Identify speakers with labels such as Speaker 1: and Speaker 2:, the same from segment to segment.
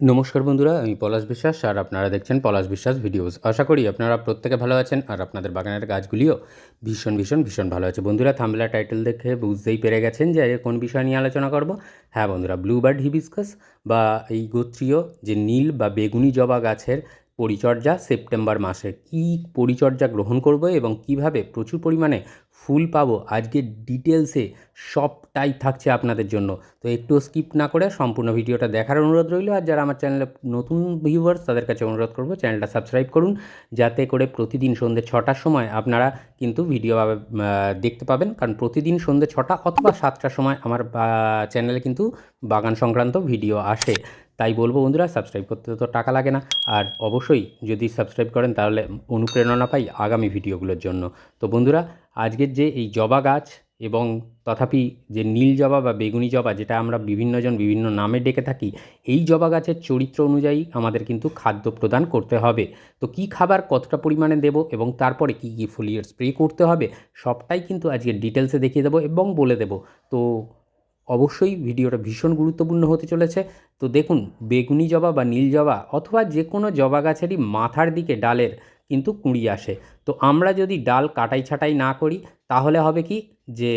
Speaker 1: নমস্কার বন্ধুরা, আমি পলাশ বিশ্বাস আর আপনারা দেখছেন পলাশ বিশ্বাস ভিডিওস। আশা করি আপনারা প্রত্যেকে ভালো আছেন আর আপনাদের বাগানের গাছগুলিও ভীষণ ভীষণ ভীষণ ভালো আছে। বন্ধুরা থামলা টাইটেল দেখে বুঝতেই পেরে গেছেন যে কোন বিষয় নিয়ে আলোচনা করব। হ্যাঁ বন্ধুরা, ব্লুবার্ড হিবিসকাস বা এই গোত্রীয় যে নীল বা বেগুনি জবা গাছের পরিচর্যা সেপ্টেম্বর মাসে। কি পরিচর্যা গ্রহণ করব এবং কীভাবে প্রচুর পরিমাণে ফুল পাবো? আজকে ডিটেলসে সবটাই থাকছে আপনাদের জন্য। তো একটু স্কিপ না করে সম্পূর্ণ ভিডিওটা দেখার অনুরোধ রইল। আর যারা আমার চ্যানেলে নতুন ভিউয়ার্স তাদের কাছে অনুরোধ করব চ্যানেলটা সাবস্ক্রাইব করুন। যাতে করে প্রতিদিন সন্ধ্যে ছটার সময় আপনারা কিন্তু ভিডিও দেখতে পাবেন। কারণ প্রতিদিন সন্ধ্যে ছটা অথবা সাতটার সময় আমার চ্যানেলে কিন্তু বাগান সংক্রান্ত ভিডিও আসে। তাই বলব বন্ধুরা সাবস্ক্রাইব করতে তো টাকা লাগে না। আর অবশ্যই যদি সাবস্ক্রাইব করেন, তাহলে অনুপ্রেরণা পাই আগামী ভিডিওগুলোর জন্য। তো বন্ধুরা, আজকের যে এই জবা গাছ এবং তথাপি যে নীল জবা বা বেগুনি জবা, যেটা আমরা বিভিন্নজন বিভিন্ন নামে ডেকে থাকি, এই জবা গাছের চরিত্র অনুযায়ী আমাদের কিন্তু খাদ্য প্রদান করতে হবে। তো কি খাবার কতটা পরিমাণে দেব এবং তারপরে কি কি ফলিয়ার স্প্রে করতে হবে, সবটাই কিন্তু আজকে ডিটেলসে দেখিয়ে দেবো এবং বলে দেবো। তো অবশ্যই ভিডিওটা ভীষণ গুরুত্বপূর্ণ হতে চলেছে। তো দেখুন, বেগুনি জবা বা নীল জবা অথবা যে কোনো জবা গাছেরই মাথার দিকে, ডালের কিন্তু কুঁড়ি আসে। তো আমরা যদি ডাল কাটাই ছাটাই না করি, তাহলে হবে কি যে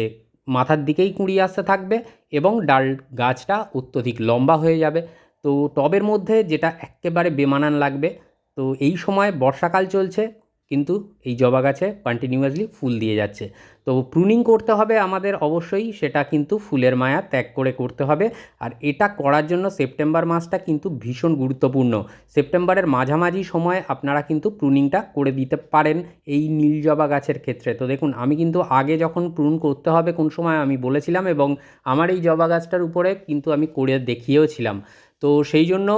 Speaker 1: মাথার দিকেই কুঁড়ি আসতে থাকবে এবং ডাল গাছটা অত্যধিক লম্বা হয়ে যাবে। তো টবের মধ্যে যেটা একেবারে বেমানান লাগবে, তো এই সময় বর্ষাকাল চলছে কিন্তু এই জবা গাছে কন্টিনিউয়াসলি ফুল দিয়ে যাচ্ছে। তো প্রুনিং করতে হবে আমাদের অবশ্যই, সেটা কিন্তু ফুলের মায়া ত্যাগ করে করতে হবে। আর এটা করার জন্য সেপ্টেম্বর মাসটা কিন্তু ভীষণ গুরুত্বপূর্ণ। সেপ্টেম্বরের মাঝামাঝি সময় আপনারা কিন্তু প্রুনিংটা করে দিতে পারেন এই নীল জবা গাছের ক্ষেত্রে। তো দেখুন, আমি কিন্তু আগে যখন প্রুন করতে হবে কোন সময় আমি বলেছিলাম এবং আমার এই জবা গাছটার উপরে কিন্তু আমি করে দেখিয়েও ছিলাম। তো সেই জন্য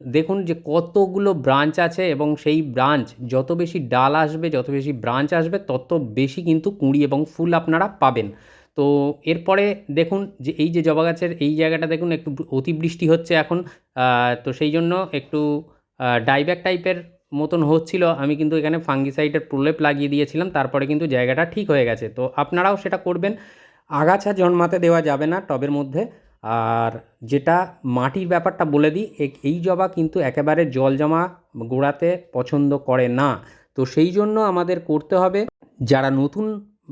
Speaker 1: দেখুন যে কতগুলো ব্রাঞ্চ আছে এবং সেই ব্রাঞ্চ যত বেশি ডাল আসবে, যত বেশি ব্রাঞ্চ আসবে, তত বেশি কিন্তু কুঁড়ি এবং ফুল আপনারা পাবেন। তো এরপরে দেখুন যে এই যে জবা গাছের এই জায়গাটা দেখুন একটু অতিবৃষ্টি হচ্ছে এখন। তো সেই জন্য একটু ডাইব্যাক টাইপের মতন হচ্ছিল। আমি কিন্তু এখানে ফাঙ্গিসাইডের প্রলেপ লাগিয়ে দিয়েছিলাম, তারপরে কিন্তু জায়গাটা ঠিক হয়ে গেছে। তো আপনারাও সেটা করবেন। আগাছা জন্মাতে দেওয়া যাবে না টবের মধ্যে। আর যেটা মাটির ব্যাপারটা বলে দিই এই জবা কিন্তু একেবারে জল জমা গোড়াতে পছন্দ করে না। তো সেই জন্য আমাদের করতে হবে, যারা নতুন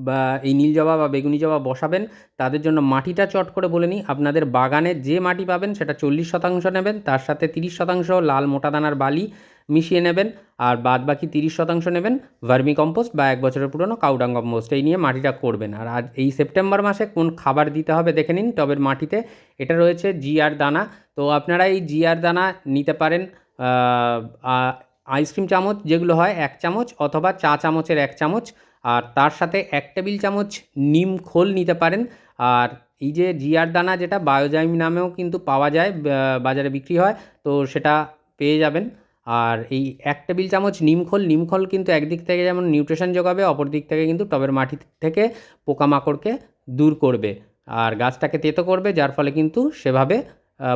Speaker 1: বা এই নীল জবা বা বেগুনি জবা বসাবেন, তাদের জন্য মাটিটা চট করে বলে নিই, আপনাদের বাগানে যে মাটি পাবেন সেটা চল্লিশ শতাংশ নেবেন, তার সাথে তিরিশ শতাংশ লাল মোটা দানার বালি মিশিয়ে নেবেন আর বাদ বাকি তিরিশ শতাংশ নেবেন। ভার্মি কম্পোস্ট বা এক বছরের পুরনো কাউডাং কম্পোস্ট এই নিয়ে মাটিটা করবেন। আর আজ এই সেপ্টেম্বর মাসে কোন খাবার দিতে হবে দেখে নিন টবের মাটিতে। এটা রয়েছে জিআর দানা। তো আপনারা এই জিআর দানা নিতে পারেন আইসক্রিম চামচ যেগুলো হয় এক চামচ অথবা চা চামচের এক চামচ। আর তার সাথে এক টেবিল চামচ নিম খোল নিতে পারেন। আর এই যে জিআর দানা যেটা বায়োজাইম নামেও কিন্তু পাওয়া যায় বাজারে বিক্রি হয়, তো সেটা পেয়ে যাবেন। আর এই এক টেবিল চামচ নিমখোল নিমখোল কিন্তু একদিক থেকে যেমন নিউট্রিশন যোগাবে অপর দিক থেকে কিন্তু টবের মাটি থেকে পোকামাকড়কে দূর করবে আর গাছটাকে তেতো করবে, যার ফলে কিন্তু সেভাবে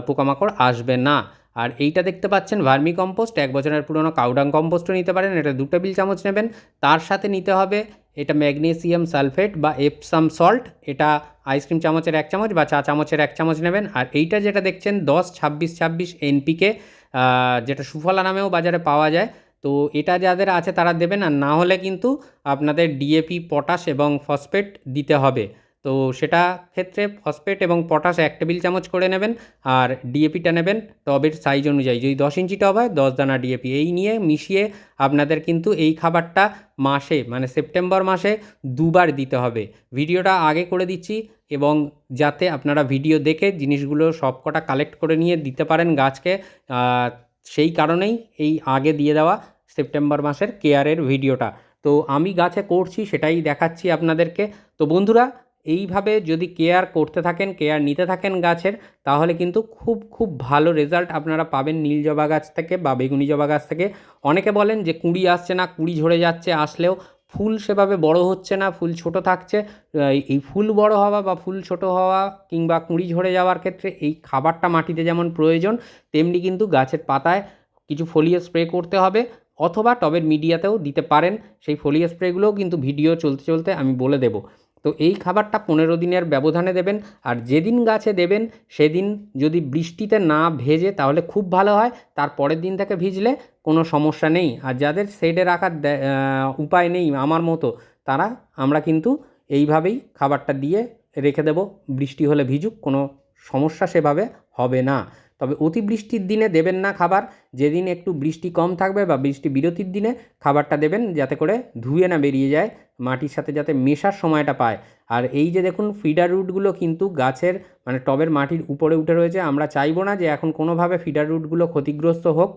Speaker 1: পোকামাকড় আসবে না। আর এইটা দেখতে পাচ্ছেন ভার্মি কম্পোস্ট, এক বছরের পুরনো কাউডাং কম্পোস্টও নিতে পারেন, এটা দু টেবিল চামচ নেবেন। তার সাথে নিতে হবে এটা ম্যাগনেসিয়াম সালফেট বা এপসাম সল্ট, এটা আইসক্রিম চামচের এক চামচ বা চা চামচের এক চামচ নেবেন। আর এইটা যেটা দেখছেন, দশ, ছাব্বিশ ছাব্বিশ এনপিকে যেটা সুফলা নামেও বাজারে পাওয়া যায়। তো এটা যাদের আছে তারা দেবেন, আর না হলে কিন্তু আপনাদের ডিএপি পটাশ এবং ফসফেট দিতে হবে। তো সেটা ক্ষেত্রে ফসফেট এবং পটাশ এক টেবিল চামচ করে নেবেন আর ডিএপিটা নেবেন টবের সাইজ অনুযায়ী। যদি দশ ইঞ্চি টব হয়, দশ দানা ডিএপি এই নিয়ে মিশিয়ে আপনাদের কিন্তু এই খাবারটা মাসে মানে সেপ্টেম্বর মাসে দুবার দিতে হবে। ভিডিওটা আগে করে দিচ্ছি এবং যাতে আপনারা ভিডিও দেখে জিনিসগুলো সবকটা কালেক্ট করে নিয়ে দিতে পারেন গাছকে। সেই কারণেই এই আগে দিয়ে দেওয়া সেপ্টেম্বর মাসের কেয়ারের ভিডিওটা। তো আমি গাছে করছি, সেটাই দেখাচ্ছি আপনাদেরকে। তো বন্ধুরা এইভাবে যদি কেয়ার করতে থাকেন কেয়ার নিতে থাকেন গাছের, তাহলে কিন্তু খুব খুব ভালো রেজাল্ট আপনারা পাবেন নীল জবা গাছ থেকে বা বেগুনি জবা গাছ থেকে। অনেকে বলেন যে কুঁড়ি আসছে না, কুঁড়ি ঝরে যাচ্ছে, আসলেও ফুল সেভাবে বড় হচ্ছে না, ফুল ছোট থাকছে। এই- ফুল বড় হওয়া বা ফুল ছোট হওয়া কিংবা কুঁড়ি ঝরে যাওয়ার ক্ষেত্রে এই খাবারটা মাটিতে যেমন প্রয়োজন, তেমনি কিন্তু গাছের পাতায় কিছু ফলিয়ে স্প্রে করতে হবে অথবা টবের মিডিয়াতেও দিতে পারেন। সেই ফলিয়ে স্প্রেগুলোও কিন্তু ভিডিও চলতে চলতে আমি বলে দেবো। তো এই খাবারটা পনেরো দিনের ব্যবধানে দেবেন আর যেদিন গাছে দেবেন সেদিন যদি বৃষ্টিতে না ভেজে তাহলে খুব ভালো হয়, তার পরের দিন থেকে ভিজলে কোনো সমস্যা নেই। আর যাদের শেডে রাখার উপায় নেই আমার মতো, তারা আমরা কিন্তু এইভাবেই খাবারটা দিয়ে রেখে দেবো। বৃষ্টি হলে ভিজুক, কোনো সমস্যা সেভাবে হবে না। তবে অতিবৃষ্টির দিনে দেবেন না খাবার। যেদিন একটু বৃষ্টি কম থাকবে বা বৃষ্টি বিরতির দিনে খাবারটা দেবেন যাতে করে ধুয়ে না বেরিয়ে যায়, মাটির সাথে যাতে মেশার সময়টা পায়। আর এই যে দেখুন ফিডার রুটগুলো কিন্তু গাছের মানে টবের মাটির উপরে উঠে রয়েছে। আমরা চাইব না যে এখন কোনোভাবে ফিডার রুটগুলো ক্ষতিগ্রস্ত হোক।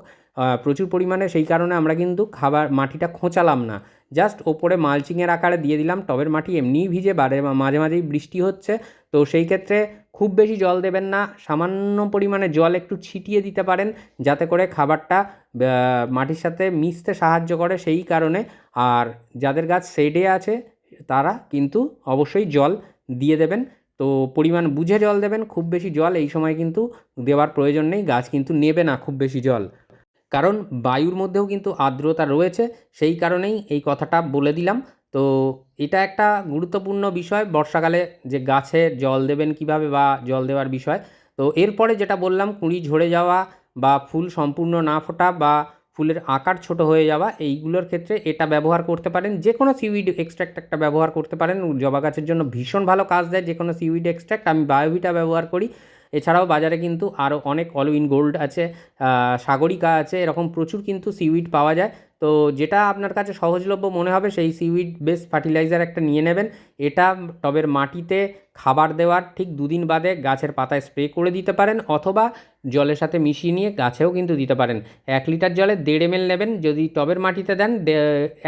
Speaker 1: প্রচুর পরিমাণে সেই কারণে আমরা কিন্তু খাবার, মাটিটা খোঁচালাম না। জাস্ট ওপরে মালচিংয়ের আকারে দিয়ে দিলাম, টবের মাটি এমনিই ভিজে, বারে মাঝে মাঝেই বৃষ্টি হচ্ছে। তো সেই ক্ষেত্রে খুব বেশি জল দেবেন না, সামান্য পরিমাণে জল একটু ছিটিয়ে দিতে পারেন, যাতে করে খাবারটা মাটির সাথে মিশতে সাহায্য করে সেই কারণে। আর যাদের গাছ শেডে আছে, তারা কিন্তু অবশ্যই জল দিয়ে দেবেন। তো পরিমাণ বুঝে জল দেবেন, খুব বেশি জল এই সময় কিন্তু দেওয়ার প্রয়োজন নেই, গাছ কিন্তু নেবে না খুব বেশি জল। কারণ বায়ুর মধ্যেও কিন্তু আর্দ্রতা রয়েছে, সেই কারণেই এই কথাটা বলে দিলাম। তো এটা একটা গুরুত্বপূর্ণ বিষয়, বর্ষাকালে যে গাছে জল দেবেন কীভাবে বা জল দেওয়ার বিষয়। তো এরপরে যেটা বললাম, কুঁড়ি ঝরে যাওয়া বা ফুল সম্পূর্ণ না ফোটা বা ফুলের আকার ছোট হয়ে যাওয়া, এইগুলোর ক্ষেত্রে এটা ব্যবহার করতে পারেন। যে কোনো সিউইড এক্সট্র্যাক্ট একটা ব্যবহার করতে পারেন। জবা গাছের জন্য ভীষণ ভালো কাজ দেয় যে কোনো সিউইড এক্সট্র্যাক্ট আমি বায়োভিটা ব্যবহার করি। এছাড়াও বাজারে কিন্তু আরও অনেক অল ইন গোল্ড আছে সাগরিকা আছে, এরকম প্রচুর কিন্তু সিউইড পাওয়া যায়। তো যেটা আপনার কাছে সহজলভ্য মনে হবে, সেই সিউইড বেস ফার্টিলাইজার একটা নিয়ে নেবেন। এটা টবের মাটিতে খাবার দেওয়ার ঠিক দুদিন বাদে গাছের পাতায় স্প্রে করে দিতে পারেন, অথবা জলের সাথে মিশিয়ে নিয়ে গাছেও কিন্তু দিতে পারেন। এক লিটার জলে দেড় এমএল নেবেন, যদি টবের মাটিতে দেন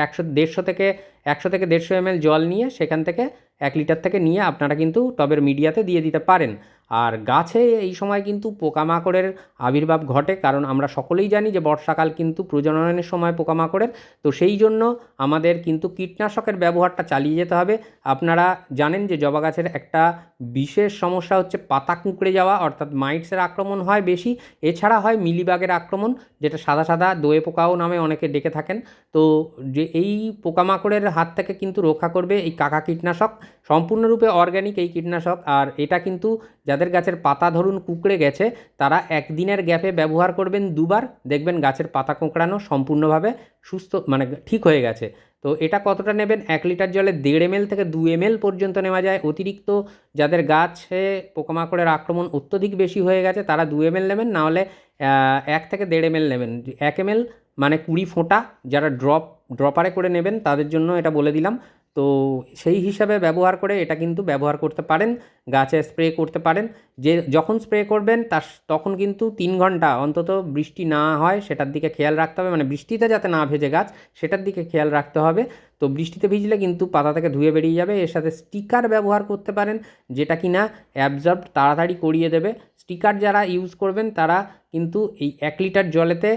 Speaker 1: একশো, দেড়শো থেকে একশো থেকে দেড়শো এমএল জল নিয়ে সেখান থেকে এক লিটার থেকে নিয়ে আপনারা কিন্তু টবের মিডিয়াতে দিয়ে দিতে পারেন। আর গাছে এই সময় কিন্তু পোকামাকড়ের আবির্ভাব ঘটে, কারণ আমরা সকলেই জানি যে বর্ষাকাল কিন্তু প্রজননের সময় পোকামাকড়ের। তো সেই জন্য আমাদের কিন্তু কীটনাশকের ব্যবহারটা চালিয়ে যেতে হবে। আপনারা জানেন যে জবা গাছের একটা বিশেষ সমস্যা হচ্ছে পাতা কুঁকড়ে যাওয়া, অর্থাৎ মাইটসের আক্রমণ হয় বেশি। এছাড়া হয় মিলিবাগের আক্রমণ, যেটা সাদা সাদা দোয়ে পোকাও নামে অনেকে ডেকে থাকেন। তো যে এই পোকামাকড়ের হাত থেকে কিন্তু রক্ষা করবে এই কাকা কীটনাশক। সম্পূর্ণরূপে অর্গ্যানিক এই কীটনাশক। আর এটা কিন্তু যাদের গাছের পাতা ধরুন কুঁকড়ে গেছে, তারা একদিনের গ্যাপে ব্যবহার করবেন দুবার। দেখবেন গাছের পাতা কোঁকড়ানো সম্পূর্ণভাবে সুস্থ মানে ঠিক হয়ে গেছে। তো এটা কতটা নেবেন? এক লিটার জলে দেড় এমএল থেকে দু এমএল পর্যন্ত নেওয়া যায়। অতিরিক্ত যাদের গাছে পোকামাকড়ের আক্রমণ অত্যধিক বেশি হয়ে গেছে, তারা দু এমএল নেবেন। নাহলে এক থেকে দেড় এমএল নেবেন। এক এমএল মানে কুড়ি ফোঁটা যারা ড্রপ ড্রপারে করে নেবেন, তাদের জন্য এটা বলে দিলাম। তো সেই হিসাবে ব্যবহার করে এটা কিন্তু ব্যবহার করতে পারেন। গাছে স্প্রে করতে পারেন। যে যখন স্প্রে করবেন, তার তখন কিন্তু তিন ঘণ্টা অন্তত বৃষ্টি না হয়, সেটার দিকে খেয়াল রাখতে হবে। মানে বৃষ্টিতে যাতে না ভেজে গাছ, সেটার দিকে খেয়াল রাখতে হবে। তো বৃষ্টিতে ভিজলে কিন্তু পাতা থেকে ধুয়ে বেরিয়ে যাবে। এর সাথে স্টিকার ব্যবহার করতে পারেন, যেটা কিনা অ্যাবজর্ব তাড়াতাড়ি করিয়ে দেবে। স্টিকার যারা ইউজ করবেন, তারা কিন্তু এই এক লিটার জলেতে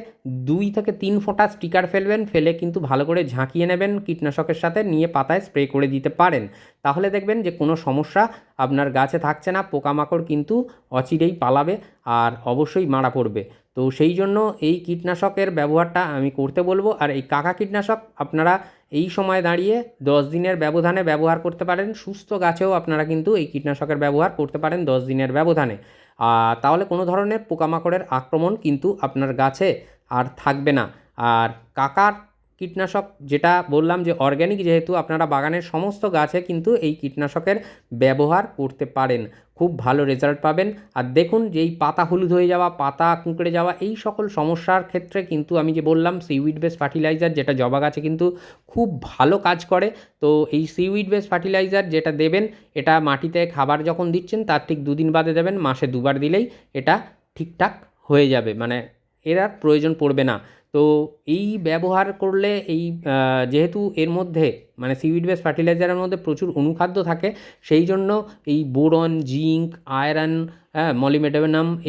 Speaker 1: দুই থেকে তিন ফোঁটা স্টিকার ফেলবেন। ফেলে কিন্তু ভালো করে ঝাঁকিয়ে নেবেন কীটনাশকের সাথে, নিয়ে পাতায় স্প্রে করে দিতে পারেন। তাহলে দেখবেন যে কোনো সমস্যা আপনার গাছে থাকছে না, পোকামাকড় কিন্তু অচিরেই পালাবে আর অবশ্যই মারা পড়বে। তো সেই জন্য এই কীটনাশকের ব্যবহারটা আমি করতে বলব আর এই কাকা কীটনাশক আপনারা এই সময় দাঁড়িয়ে দশ দিনের ব্যবধানে ব্যবহার করতে পারেন, সুস্থ গাছেও আপনারা কিন্তু এই কীটনাশকের ব্যবহার করতে পারেন দশ দিনের ব্যবধানে। তাহলে কোনো ধরনের পোকামাকড়ের আক্রমণ কিন্তু আপনার গাছে আর থাকবে না। আর কাকার কীটনাশক যেটা বললাম যে অর্গ্যানিক যেহেতু আপনারা বাগানের সমস্ত গাছে কিন্তু এই কীটনাশকের ব্যবহার করতে পারেন। খুব ভালো রেজাল্ট পাবেন। আর দেখুন যে এই পাতা হলুদ হয়ে যাওয়া, পাতা কুঁকড়ে যাওয়া, এই সকল সমস্যার ক্ষেত্রে কিন্তু আমি যে বললাম সিউইড বেস ফার্টিলাইজার যেটা জবা গাছে কিন্তু খুব ভালো কাজ করে। তো এই সিউইড বেস ফার্টিলাইজার যেটা দেবেন, এটা মাটিতে খাবার যখন দিচ্ছেন, তার ঠিক দুদিন বাদে দেবেন, মাসে দুবার দিলেই এটা ঠিকঠাক হয়ে যাবে। মানে এর আর প্রয়োজন পড়বে না। তো এই ব্যবহার করলে এই যেহেতু এর মধ্যে মানে সিউইড বেস ফার্টিলাইজারের মধ্যে প্রচুর অনুখাদ্য থাকে, সেই জন্য এই বোরন, জিঙ্ক, আয়রন হ্যাঁ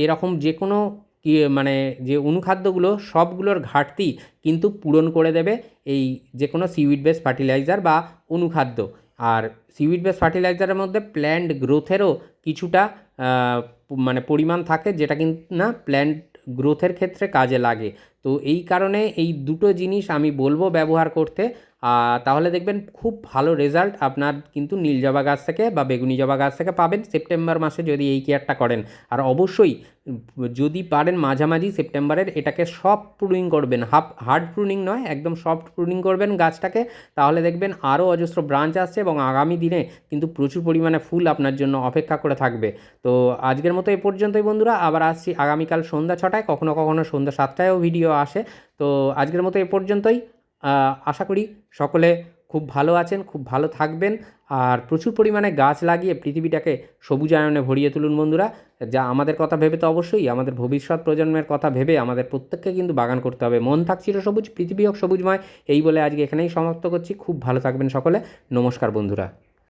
Speaker 1: এরকম যে কোনো কি মানে যে অনুখাদ্যগুলো, সবগুলোর ঘাটতি কিন্তু পূরণ করে দেবে এই যে কোনো সিউইড বেস ফার্টিলাইজার বা অনুখাদ্য। আর সিউইড বেস ফার্টিলাইজারের মধ্যে প্ল্যান্ট গ্রোথেরও কিছুটা মানে পরিমাণ থাকে, যেটা কিন্তু না প্ল্যান্ট গ্রোথের ক্ষেত্রে কাজে লাগে। তো এই কারণে এই দুটো জিনিস আমি বলব ব্যবহার করতে। তাহলে দেখবেন খুব ভালো রেজাল্ট আপনার কিন্তু নীল জবা গাছ থেকে বা বেগুনি জবা গাছ থেকে পাবেন সেপ্টেম্বর মাসে যদি এই কেয়ারটা করেন। আর অবশ্যই যদি পারেন মাঝামাঝি সেপ্টেম্বরের, এটাকে সফট প্রুনিং করবেন। হাফ হার্ড প্রুনিং নয়, একদম সফট প্রুনিং করবেন গাছটাকে। তাহলে দেখবেন আরও অজস্র ব্রাঞ্চ আসছে এবং আগামী দিনে কিন্তু প্রচুর পরিমাণে ফুল আপনার জন্য অপেক্ষা করে থাকবে। তো আজকের মতো এ পর্যন্তই বন্ধুরা, আবার আসছি আগামীকাল সন্ধ্যা ছটায়, কখনো কখনো সন্ধ্যা সাতটায়ও ভিডিও আসে। তো আজকের মতো এ পর্যন্তই। আশা করি সকলে খুব ভালো আছেন, খুব ভালো থাকবেন। আর প্রচুর পরিমাণে গাছ লাগিয়ে পৃথিবীটাকে সবুজায়নে ভরিয়ে তুলুন বন্ধুরা। যা আমাদের কথা ভেবে তো অবশ্যই, আমাদের ভবিষ্যৎ প্রজন্মের কথা ভেবে আমাদের প্রত্যেককে কিন্তু বাগান করতে হবে। মন থাক সবুজ, পৃথিবী হোক সবুজময়। এই বলে আজকে এখানেই সমাপ্ত করছি। খুব ভালো থাকবেন সকলে। নমস্কার বন্ধুরা।